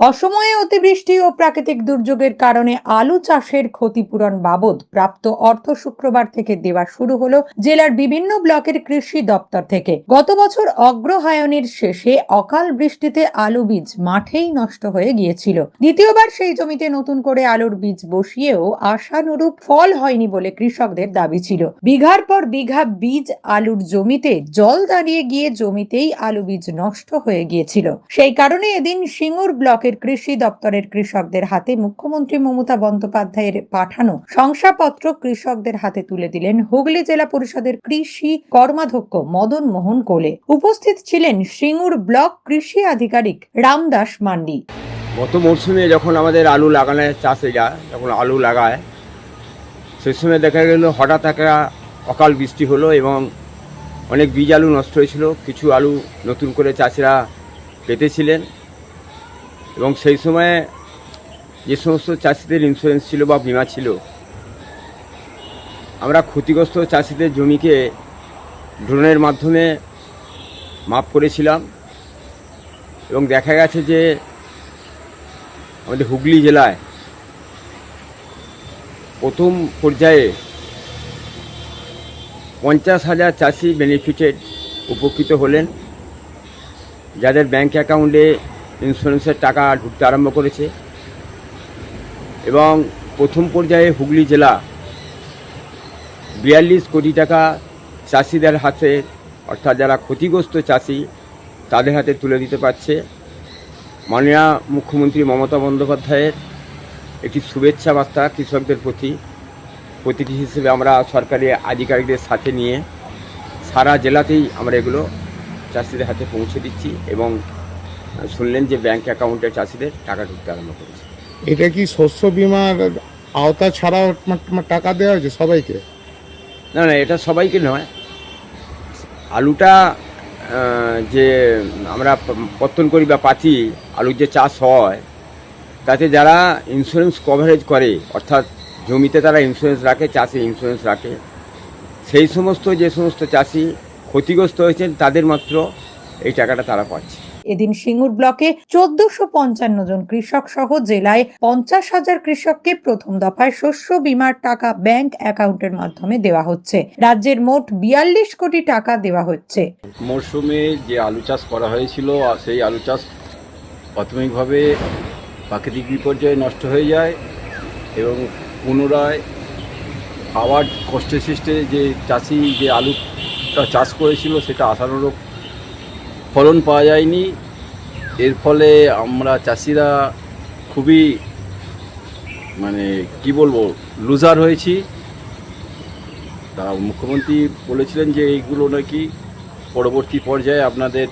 অসময়ে অতিবৃষ্টি ও প্রাকৃতিক দুর্যোগের কারণে আলু চাষের ক্ষতিপূরণ বাবদ প্রাপ্ত অর্থ শুক্রবার থেকে দেওয়া শুরু হলো জেলার বিভিন্ন ব্লকের কৃষি দপ্তর থেকে। গত বছর অগ্রহায়ণের শেষে অকাল বৃষ্টিতে আলু বীজ মাঠেই নষ্ট হয়ে গিয়েছিল। দ্বিতীয়বার সেই জমিতে নতুন করে আলুর বীজ বসিয়েও আশানুরূপ ফল হয়নি বলে কৃষকদের দাবি ছিল। বিঘার পর বিঘা বীজ আলুর জমিতে জল দাঁড়িয়ে গিয়ে জমিতেই আলু বীজ নষ্ট হয়ে গিয়েছিল। সেই কারণে এদিন সিঙ্গুর ব্লকের কৃষি দপ্তরের কৃষকদের হাতে মুখ্যমন্ত্রী মমতা বন্দ্যোপাধ্যায়ের পাঠানো শংসাপত্র কৃষকদের হাতে তুলে দিলেন হুগলি জেলা পরিষদের কৃষি কর্মাধ্যক্ষ মদন মোহন কোলে। উপস্থিত ছিলেন সিঙ্গুর ব্লক কৃষি আধিকারিক রামদাস মান্ডি। গত মরশুমে যখন আমাদের আলু লাগানো চাষে যায় যখন আলু লাগায়, সেই সময় দেখা গেল হঠাৎ একটা অকাল বৃষ্টি হলো এবং অনেক বীজ আলু নষ্ট হয়েছিল। কিছু আলু নতুন করে চাষিরা পেতেছিলেন। এবং সেই সময়ে যে সমস্ত চাষিদের ইন্স্যুরেন্স ছিল বা বিমা ছিল, আমরা ক্ষতিগ্রস্ত চাষিদের জমিকে ড্রোনের মাধ্যমে মাপ করেছিলাম এবং দেখা গেছে যে আমাদের হুগলি জেলায় প্রথম পর্যায়ে পঞ্চাশ হাজার চাষি বেনিফিটেড উপকৃত হলেন। যাদের ব্যাংক অ্যাকাউন্টে ইন্স্যুরেন্সের টাকা ঢুকতে আরম্ভ করেছে। এবং প্রথম পর্যায়ে হুগলি জেলা বিয়াল্লিশ কোটি টাকা চাষিদের হাতে, অর্থাৎ যারা ক্ষতিগ্রস্ত চাষি, তাদের হাতে তুলে দিতে পারছে। মাননীয় মুখ্যমন্ত্রী মমতা বন্দ্যোপাধ্যায়ের একটি শুভেচ্ছা বার্তা কৃষকদের প্রতি। প্রতিটি হিসেবে আমরা সরকারি আধিকারিকদের সাথে নিয়ে সারা জেলাতেই আমরা এগুলো চাষিদের হাতে পৌঁছে দিচ্ছি এবং শুনলেন যে ব্যাংক অ্যাকাউন্টে চাষিদের টাকা ঢুকতে আরম্ভ করেছে। এটা কি শস্য বিমার আওতা ছাড়াও টাকা দেওয়া হয়েছে সবাইকে? না না এটা সবাইকে নয়। আলুটা যে আমরা পত্তন করি বা পাতি আলুর যে চাষ হয় তাতে যারা ইন্স্যুরেন্স কভারেজ করে অর্থাৎ জমিতে তারা ইন্স্যুরেন্স রাখে চাষে ইন্স্যুরেন্স রাখে সেই সমস্ত যে সমস্ত চাষি ক্ষতিগ্রস্ত হয়েছেন তাদের মাত্র এই টাকাটা তারা পাচ্ছে। এদিন সিঙ্গুর ব্লকে চোদ্দশো পঞ্চান্ন জন কৃষক সহ জেলায় পঞ্চাশ হাজার কৃষককে প্রথম দফায় শস্য বীমার টাকা ব্যাংক অ্যাকাউন্টের মাধ্যমে দেওয়া হচ্ছে। রাজ্যের মোট বিয়াল্লিশ কোটি টাকা দেওয়া হচ্ছে। মরশুমে যে আলু চাষ করা হয়েছিল সেই আলু চাষ প্রাথমিকভাবে প্রাকৃতিক বিপর্যয়ে নষ্ট হয়ে যায় এবং পুনরায় আবার কষ্টে সৃষ্টে যে চাষি যে আলুটা চাষ করেছিল, সেটা আশানুরূপ ফলন পাওয়া যায়নি। এর ফলে আমরা চাষিরা খুবই মানে কি বলব লুজার হয়েছি। তা মুখ্যমন্ত্রী বলেছিলেন যে এইগুলো নাকি পরবর্তী পর্যায়ে আপনাদের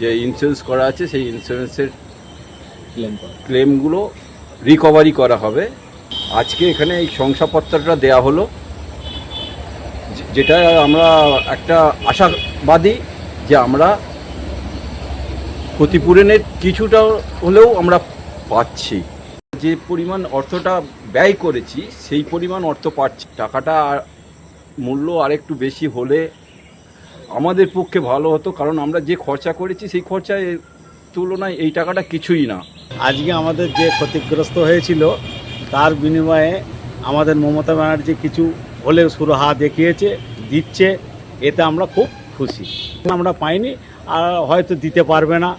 যে ইন্স্যুরেন্স করা আছে সেই ইন্স্যুরেন্সের ক্লেমগুলো রিকভারি করা। হবে। আজকে এখানে এই শংসাপত্রটা দেয়া হলো যেটা আমরা একটা আশাবাদী যে আমরা ক্ষতিপূরণের কিছুটা হলেও আমরা পাচ্ছি। যে পরিমাণ অর্থটা ব্যয় করেছি, সেই পরিমাণ অর্থ পাচ্ছি। টাকাটা মূল্য আরেকটু বেশি হলে আমাদের পক্ষে ভালো হতো, কারণ আমরা যে খরচা করেছি, সেই খরচায় তুলনায় এই টাকাটা কিছুই না। আজকে আমাদের যে ক্ষতিগ্রস্ত হয়েছিল, তার বিনিময়ে আমাদের মমতা ব্যানার্জি কিছু হলেও সুরাহা দেখিয়েছে, দিচ্ছে, এতে আমরা খুব খুশি। আমরা পাইনি আর হয়তো দিতে পারবে না।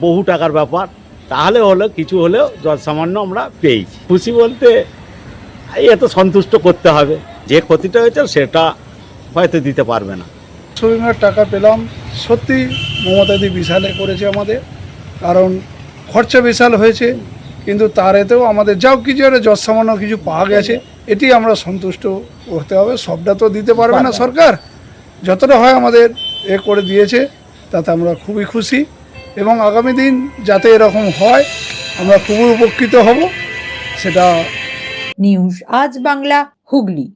বহু টাকার ব্যাপার। তাহলে হলো কিছু হলেও যত সামান্য আমরা পেয়েছি। খুশি বলতে এত সন্তুষ্ট করতে হবে। যে ক্ষতিটা হয়েছে সেটা হয়তো দিতে পারবে না। বিমার টাকা পেলাম। সত্যি মমতাদি বিশালে করেছে আমাদের। কারণ খরচা বিশাল হয়েছে কিন্তু তার এতেও আমাদের যাও কিছু একটা যৎ সামান্য কিছু পাওয়া গেছে এটি আমরা সন্তুষ্ট হতে হবে। সবটা তো দিতে পারবে না। সরকার। যতটা হয় আমাদের এ করে দিয়েছে। তাতে আমরা খুবই খুশি এবং আগামী দিন যাতে এরকম হয়, আমরা খুবই উপকৃত হব, সেটা নিউজ আজ বাংলা, হুগলি।